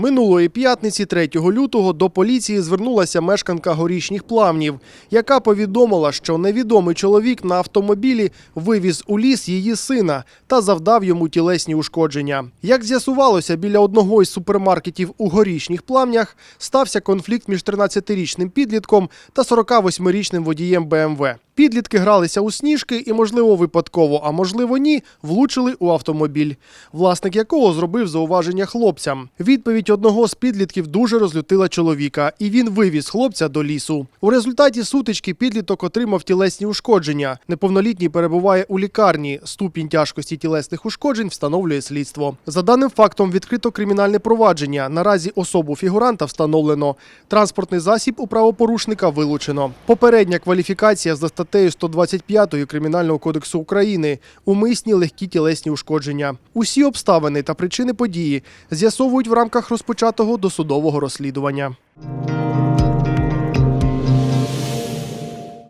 Минулої п'ятниці, 3 лютого, до поліції звернулася мешканка горішніх плавнів, яка повідомила, що невідомий чоловік на автомобілі вивіз у ліс її сина та завдав йому тілесні ушкодження. Як з'ясувалося, біля одного із супермаркетів у горішніх плавнях стався конфлікт між 13-річним підлітком та 48-річним водієм БМВ. Підлітки гралися у сніжки і, можливо, випадково, а можливо, ні, влучили у автомобіль, власник якого зробив зауваження хлопцям. Відповідь одного з підлітків дуже розлютила чоловіка, і він вивіз хлопця до лісу. У результаті сутички підліток отримав тілесні ушкодження. Неповнолітній перебуває у лікарні. Ступінь тяжкості тілесних ушкоджень встановлює слідство. За даним фактом відкрито кримінальне провадження. Наразі особу фігуранта встановлено. Транспортний засіб у правопорушника вилучено. Попередня кваліфікація за статтею 125 Кримінального кодексу України умисні легкі тілесні ушкодження. Усі обставини та причини події з'ясовують в рамках розпочатого досудового розслідування.